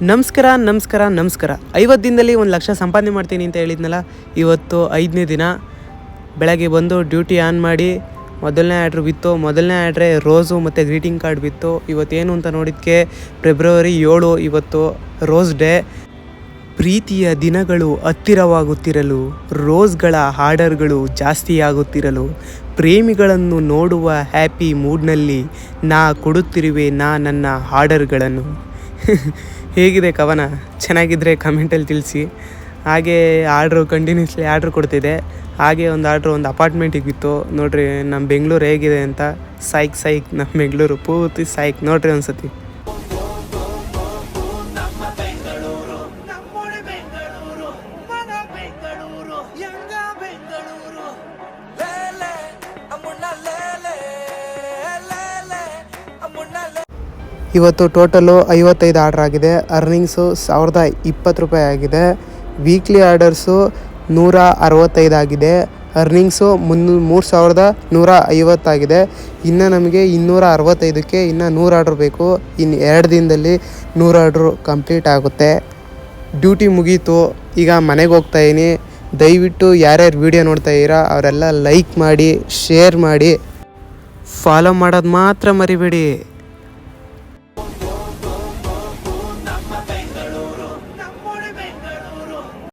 ನಮಸ್ಕಾರ ನಮಸ್ಕಾರ ನಮಸ್ಕಾರ. ಐವತ್ತು ದಿನದಲ್ಲಿ ಒಂದು ಲಕ್ಷ ಸಂಪಾದನೆ ಮಾಡ್ತೀನಿ ಅಂತ ಹೇಳಿದ್ನಲ್ಲ, ಇವತ್ತು ಐದನೇ ದಿನ. ಬೆಳಗ್ಗೆ ಬಂದು ಡ್ಯೂಟಿ ಆನ್ ಮಾಡಿ, ಮೊದಲನೇ ಆರ್ಡ್ರ್ ಬಿತ್ತು. ಮೊದಲನೇ ಆರ್ಡ್ರೆ ರೋಸು ಮತ್ತು ಗ್ರೀಟಿಂಗ್ ಕಾರ್ಡ್ ಬಿತ್ತು. ಇವತ್ತೇನು ಅಂತ ನೋಡಿದ್ಕೆ ಫೆಬ್ರವರಿ ಏಳು, ಇವತ್ತು ರೋಸ್ ಡೇ. ಪ್ರೀತಿಯ ದಿನಗಳು ಹತ್ತಿರವಾಗುತ್ತಿರಲು, ರೋಸ್ಗಳ ಆರ್ಡರ್ಗಳು ಜಾಸ್ತಿಯಾಗುತ್ತಿರಲು ಪ್ರೇಮಿಗಳನ್ನು ನೋಡುವ ಹ್ಯಾಪಿ ಮೂಡ್ನಲ್ಲಿ ನಾ ಕೊಡುತ್ತಿರುವೆ ನಾ ನನ್ನ ಆರ್ಡರ್ಗಳನ್ನು. ಹೇಗಿದೆ ಕವನ? ಚೆನ್ನಾಗಿದ್ದರೆ ಕಮೆಂಟಲ್ಲಿ ತಿಳಿಸಿ. ಹಾಗೆ ಆರ್ಡ್ರು ಕಂಟಿನ್ಯೂಸ್ಲಿ ಆರ್ಡ್ರ್ ಕೊಡ್ತಿದೆ. ಹಾಗೆ ಒಂದು ಆರ್ಡ್ರು ಒಂದು ಅಪಾರ್ಟ್ಮೆಂಟಿಗೆ ಬಿತ್ತು ನೋಡ್ರಿ ನಮ್ಮ ಬೆಂಗಳೂರು ಹೇಗಿದೆ ಅಂತ. ಸೈಕ್ ಸೈಕ್ ನಮ್ಮ ಬೆಂಗಳೂರು ಪೂರ್ತಿ ಸೈಕ್. ನೋಡ್ರಿ ಒಂದ್ಸತಿ. ನಮ್ಮೊಡೆ ಇವತ್ತು ಟೋಟಲು ಐವತ್ತೈದು ಆರ್ಡ್ರ್ ಆಗಿದೆ. ಅರ್ನಿಂಗ್ಸು ಸಾವಿರದ ಇಪ್ಪತ್ತು ರೂಪಾಯಿ ಆಗಿದೆ. ವೀಕ್ಲಿ ಆರ್ಡರ್ಸು ನೂರ ಅರವತ್ತೈದು ಆಗಿದೆ. ಅರ್ನಿಂಗ್ಸು ಮುನ್ನೂ, ಮೂರು ಸಾವಿರದ ನೂರ ಐವತ್ತಾಗಿದೆ ಇನ್ನು ನಮಗೆ ಇನ್ನೂರ ಅರವತ್ತೈದಕ್ಕೆ ಇನ್ನು ನೂರು ಆರ್ಡ್ರ್ ಬೇಕು. ಇನ್ನು ಎರಡು ದಿನದಲ್ಲಿ ನೂರು ಆರ್ಡ್ರು ಕಂಪ್ಲೀಟ್ ಆಗುತ್ತೆ. ಡ್ಯೂಟಿ ಮುಗೀತು. ಈಗ ಮನೆಗೆ ಹೋಗ್ತಾ ಇದೀನಿ ದಯವಿಟ್ಟು ಯಾರ್ಯಾರು ವೀಡಿಯೋ ನೋಡ್ತಾ ಇದ್ದೀರಾ, ಅವರೆಲ್ಲ ಲೈಕ್ ಮಾಡಿ, ಶೇರ್ ಮಾಡಿ. ಫಾಲೋ ಮಾಡೋದು ಮಾತ್ರ ಮರಿಬೇಡಿ.